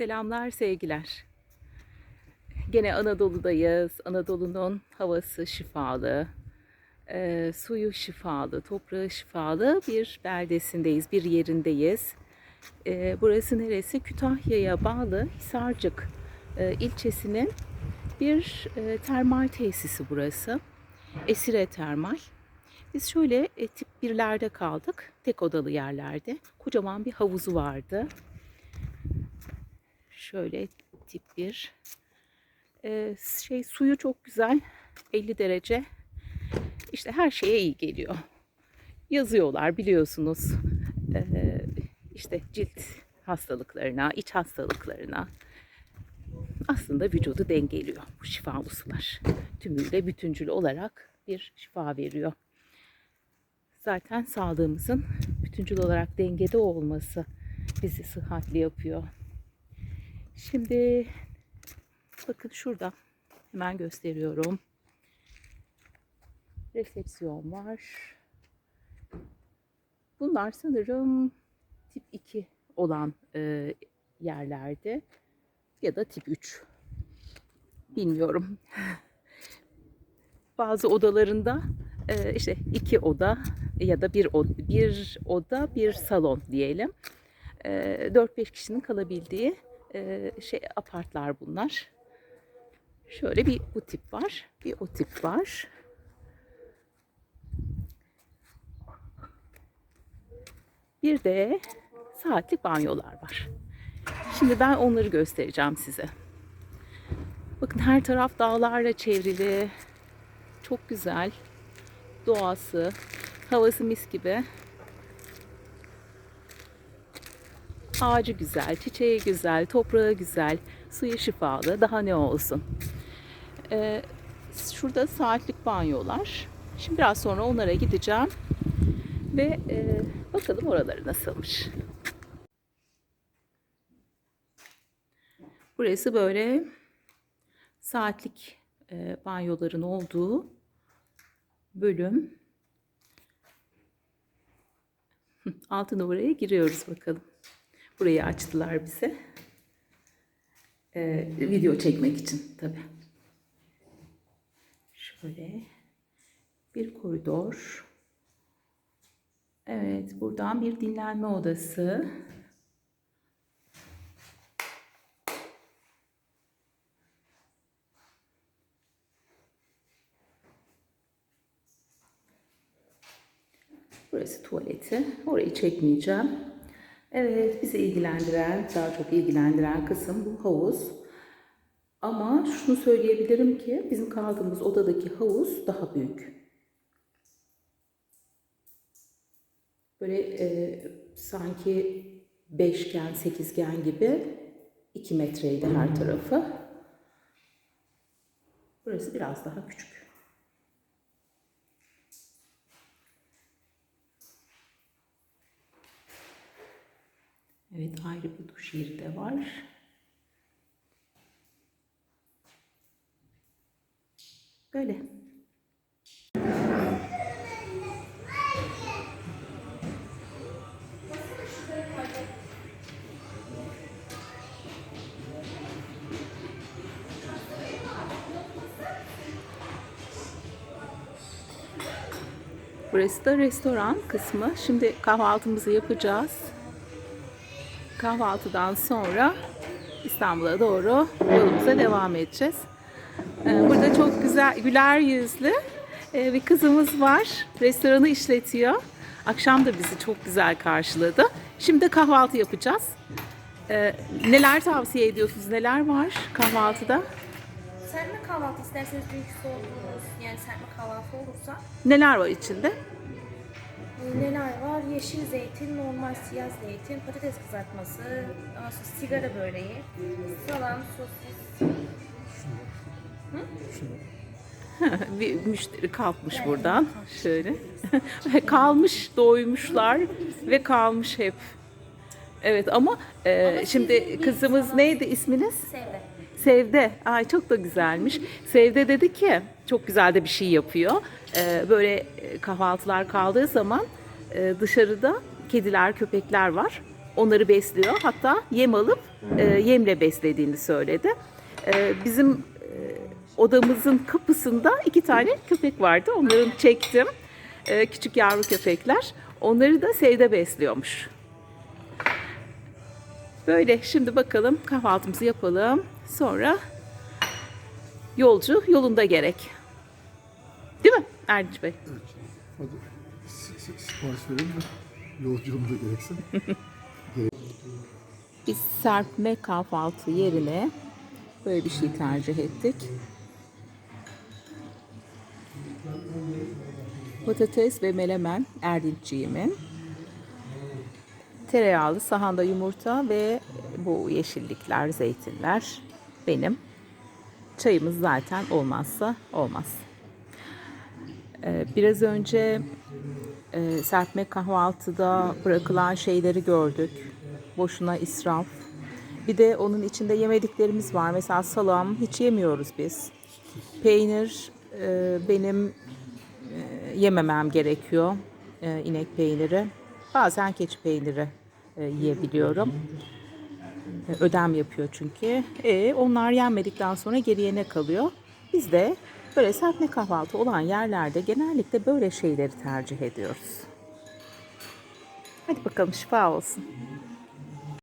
Selamlar, sevgiler. Gene Anadolu'dayız. Anadolu'nun havası şifalı, e, suyu şifalı, toprağı şifalı bir beldesindeyiz, bir yerindeyiz. E, burası neresi? Kütahya'ya bağlı Hisarcık e, ilçesinin bir e, termal tesisi burası. Esire Termal. Biz şöyle e, tip birlerde kaldık. Tek odalı yerlerde. Kocaman bir havuzu vardı. Şöyle tip bir. Ee, şey suyu çok güzel. 50 derece. İşte her şeye iyi geliyor. Yazıyorlar biliyorsunuz. Ee, işte cilt hastalıklarına, iç hastalıklarına. Aslında vücudu dengeliyor bu şifalı sular. Tümüyle bütüncül olarak bir şifa veriyor. Zaten sağlığımızın bütüncül olarak dengede olması bizi sıhhatli yapıyor. Şimdi bakın şurada hemen gösteriyorum. Resepsiyon var. Bunlar sanırım tip 2 olan e, yerlerde ya da tip 3. Bilmiyorum. Bazı odalarında e, işte iki oda ya da bir oda, bir oda bir salon diyelim. E, 4-5 kişinin kalabildiği e, şey apartlar bunlar. Şöyle bir bu tip var, bir o tip var. Bir de saatlik banyolar var. Şimdi ben onları göstereceğim size. Bakın her taraf dağlarla çevrili. Çok güzel. Doğası, havası mis gibi. Ağacı güzel, çiçeği güzel, toprağı güzel, suyu şifalı. Daha ne olsun. Ee, şurada saatlik banyolar. Şimdi biraz sonra onlara gideceğim. Ve e, bakalım oraları nasılmış. Burası böyle saatlik e, banyoların olduğu bölüm. Altı numaraya giriyoruz bakalım. Burayı açtılar bize. Ee, video çekmek için tabi. Şöyle bir koridor. Evet, buradan bir dinlenme odası. Burası tuvaleti. Orayı çekmeyeceğim. Evet, bizi ilgilendiren, daha çok ilgilendiren kısım bu havuz. Ama şunu söyleyebilirim ki bizim kaldığımız odadaki havuz daha büyük. Böyle e, sanki beşgen, sekizgen gibi 2 metreydi her tarafı. Burası biraz daha küçük. Evet ayrı bir duş yeri de var. Böyle. Burası da restoran kısmı. Şimdi kahvaltımızı yapacağız. Kahvaltıdan sonra İstanbul'a doğru yolumuza devam edeceğiz. Ee, Burada çok güzel, güler yüzlü e, bir kızımız var. Restoranı işletiyor. Akşam da bizi çok güzel karşıladı. Şimdi de kahvaltı yapacağız. Ee, Neler tavsiye ediyorsunuz? Neler var kahvaltıda? Serpme kahvaltı isterseniz büyük soğuduğunuz yani serpme kahvaltı olursa Neler var içinde? Neler var? Yeşil zeytin, normal siyah zeytin, patates kızartması, sonra sigara böreği, salam, sosis. bir müşteri kalkmış buradan. Şöyle. kalmış, doymuşlar ve kalmış hep. Evet ama, e, Ama şimdi kızımız neydi isminiz? Sevde. Sevde. Ay çok da güzelmiş. Sevde dedi ki çok güzel de bir şey yapıyor. Ee, böyle e, kahvaltılar kaldığı zaman e, dışarıda kediler, köpekler var. Onları besliyor. Hatta yem alıp e, yemle beslediğini söyledi. E, bizim e, odamızın kapısında iki tane köpek vardı. Onları çektim. E, küçük yavru köpekler. Onları da Sevde besliyormuş. Böyle şimdi bakalım kahvaltımızı yapalım. Sonra yolcu yolunda gerek. Değil mi Erdinç Bey? Hadi si- si- sipariş verelim de yolculuğum da gerekse. Biz serpme kahvaltı yerine böyle bir şey tercih ettik. Patates ve melemen Erdinçciğimin. Tereyağlı sahanda yumurta ve bu yeşillikler, zeytinler benim. Çayımız zaten olmazsa olmaz. Ee, Biraz önce e, serpme kahvaltıda bırakılan şeyleri gördük. Boşuna israf. Bir de onun içinde yemediklerimiz var. Mesela salam hiç yemiyoruz biz. Peynir e, benim e, yememem gerekiyor. E, inek peyniri. Bazen keçi peyniri yiyebiliyorum. E, ödem yapıyor çünkü. E, onlar yenmedikten sonra geriye ne kalıyor? Biz de böyle serpme kahvaltı olan yerlerde genellikle böyle şeyleri tercih ediyoruz. Hadi bakalım şifa olsun.